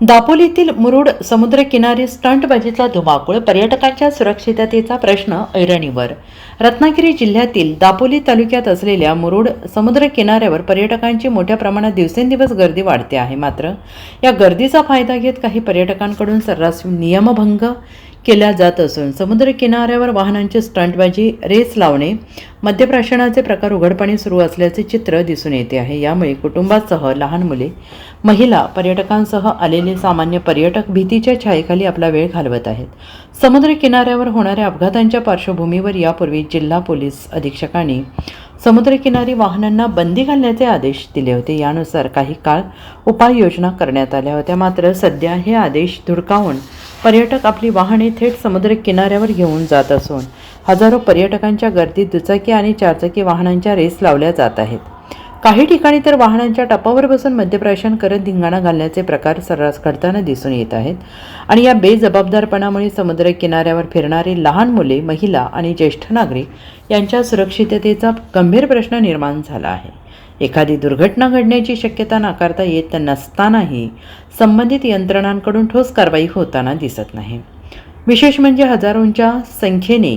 दापोलीतील मुरुड समुद्रकिनारी स्टंटबाजीचा धुमाकूळ पर्यटकांच्या सुरक्षिततेचा प्रश्न ऐरणीवर. रत्नागिरी जिल्ह्यातील दापोली तालुक्यात असलेल्या मुरुड समुद्रकिनाऱ्यावर पर्यटकांची मोठ्या प्रमाणात दिवसेंदिवस गर्दी वाढते आहे. मात्र या गर्दीचा फायदा घेत काही पर्यटकांकडून सर्रास नियमभंग केल्या जात असून समुद्रकिनाऱ्यावर वाहनांची स्टंटबाजी रेस लावणे मद्यप्राशनाचे प्रकार उघडपणे सुरू असल्याचे चित्र दिसून येते आहे. यामुळे कुटुंबासह लहान मुले महिला पर्यटकांसह आलेले सामान्य पर्यटक भीतीच्या छायेखाली आपला वेळ घालवत आहेत. समुद्रकिनाऱ्यावर होणाऱ्या अपघातांच्या पार्श्वभूमीवर यापूर्वी जिल्हा पोलीस अधीक्षकांनी समुद्रकिनारी वाहनांना बंदी घालण्याचे आदेश दिले होते. यानुसार काही काळ उपाययोजना करण्यात आल्या होत्या. मात्र सध्या हे आदेश धुडकावून पर्यटक आपली वाहने थेट समुद्र किनाऱ्यावर घेऊन जात असून हजारो पर्यटकांच्या गर्दीत दुचाकी आणि चारचाकी वाहनांच्या रेस लावल्या जात आहेत. काही ठिकाणी तर वाहनांच्या टपावर बसून मद्यप्राशन करत धिंगाणा घालण्याचे प्रकार सर्रास घडताना दिसून येत आहेत आणि या बेजबाबदारपणामुळे समुद्र किनाऱ्यावर फिरणारी लहान मुले महिला आणि ज्येष्ठ नागरिक यांच्या सुरक्षिततेचा गंभीर प्रश्न निर्माण झाला आहे. एखादी दुर्घटना घडण्याची शक्यता नाकारता येत नसतानाही संबंधित यंत्रणांकडून ठोस कारवाई होताना दिसत नाही. विशेष म्हणजे हजारोंच्या संख्येने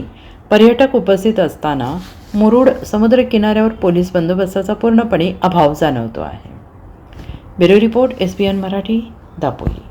पर्यटक उपस्थित असताना मुरुड समुद्र किनाऱ्यावर पोलीस बंदोबस्ताचा पूर्णपणे अभाव जाणवतो आहे. Bureau report S B N Marathi Dapoli.